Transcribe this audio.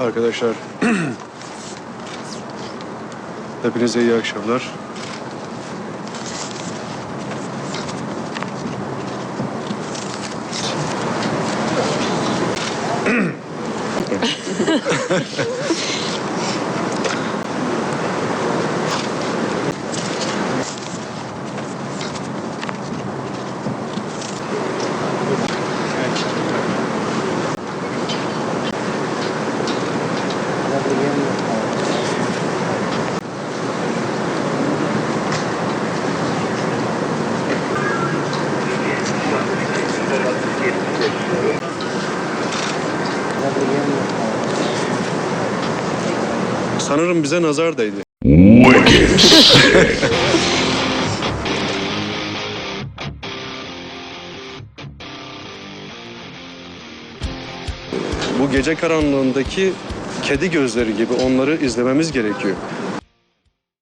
Arkadaşlar hepinize iyi akşamlar. Sanırım bize nazar değdi. Wicked. Bu gece karanlığındaki kedi gözleri gibi onları izlememiz gerekiyor.